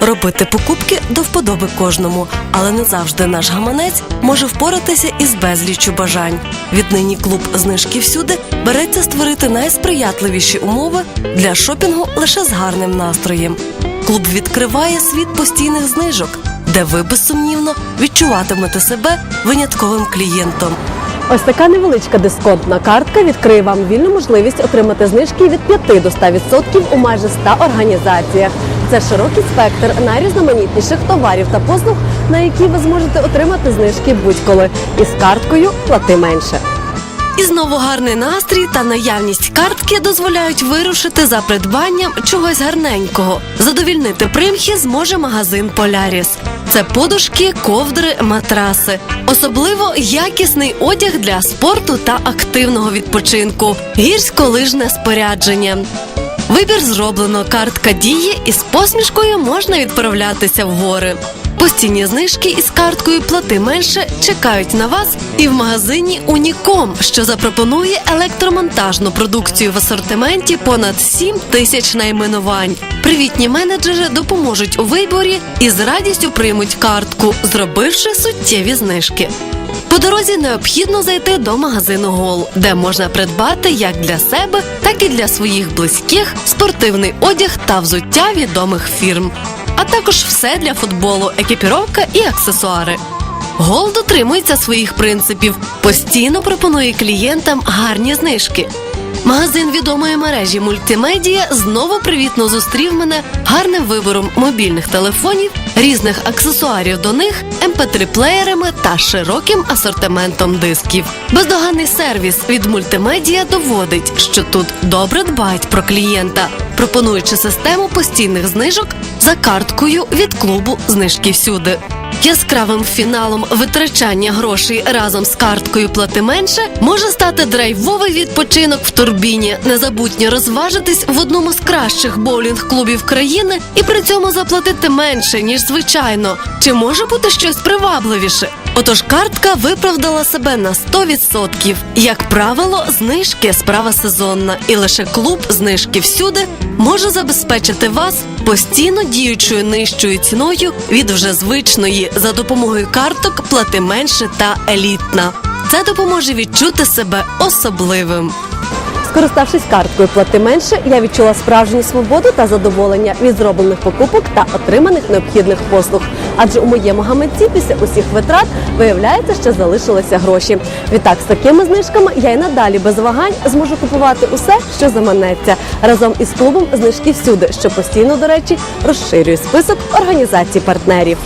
Робити покупки до вподоби кожному, але не завжди наш гаманець може впоратися із безліччю бажань. Віднині клуб знижки всюди береться створити найсприятливіші умови для шопінгу лише з гарним настроєм. Клуб відкриває світ постійних знижок, де ви безсумнівно відчуватимете себе винятковим клієнтом. Ось така невеличка дисконтна картка відкриє вам вільну можливість отримати знижки від 5 до 100% у майже 100 організаціях. Це широкий спектр найрізноманітніших товарів та послуг, на які ви зможете отримати знижки будь-коли. Із карткою плати менше. І знову гарний настрій та наявність картки дозволяють вирушити за придбанням чогось гарненького. Задовільнити примхи зможе магазин Поляріс. Це подушки, ковдри, матраси. Особливо якісний одяг для спорту та активного відпочинку, гірськолижне спорядження. Вибір зроблено, картка діє і з посмішкою можна відправлятися в гори. Постійні знижки із карткою плати менше чекають на вас і в магазині Уніком, що запропонує електромонтажну продукцію в асортименті понад 7 тисяч найменувань. Привітні менеджери допоможуть у виборі і з радістю приймуть картку, зробивши суттєві знижки. По дорозі необхідно зайти до магазину Гол, де можна придбати як для себе, так і для своїх близьких спортивний одяг та взуття відомих фірм, а також все для футболу, екіпіровка і аксесуари. Гол дотримується своїх принципів, постійно пропонує клієнтам гарні знижки. Магазин відомої мережі мультимедія знову привітно зустрів мене гарним вибором мобільних телефонів, різних аксесуарів до них, mp 3 плеєрами та широким асортиментом дисків. Бездоганний сервіс від мультимедія доводить, що тут добре дбають про клієнта, пропонуючи систему постійних знижок за карткою від клубу знижки всюди. Яскравим фіналом витрачання грошей разом з карткою плати менше може стати драйвовий відпочинок в турбіні, незабутньо розважитись в одному з кращих боулінг-клубів країни і при цьому заплатити менше ніж звичайно. Чи може бути щось привабливіше? Отож, картка виправдала себе на 100%. Як правило, знижки справа сезонна, і лише клуб знижки всюди може забезпечити вас постійно діючою нижчою ціною від вже звичної за допомогою карток плати менше та елітна. Це допоможе відчути себе особливим. Скориставшись карткою плати менше, я відчула справжню свободу та задоволення від зроблених покупок та отриманих необхідних послуг. Адже у моєму гаманці після усіх витрат виявляється, що залишилися гроші. Відтак, з такими знижками я й надалі без вагань зможу купувати усе, що заманеться, разом із клубом знижки всюди, що постійно, до речі, розширює список організацій партнерів.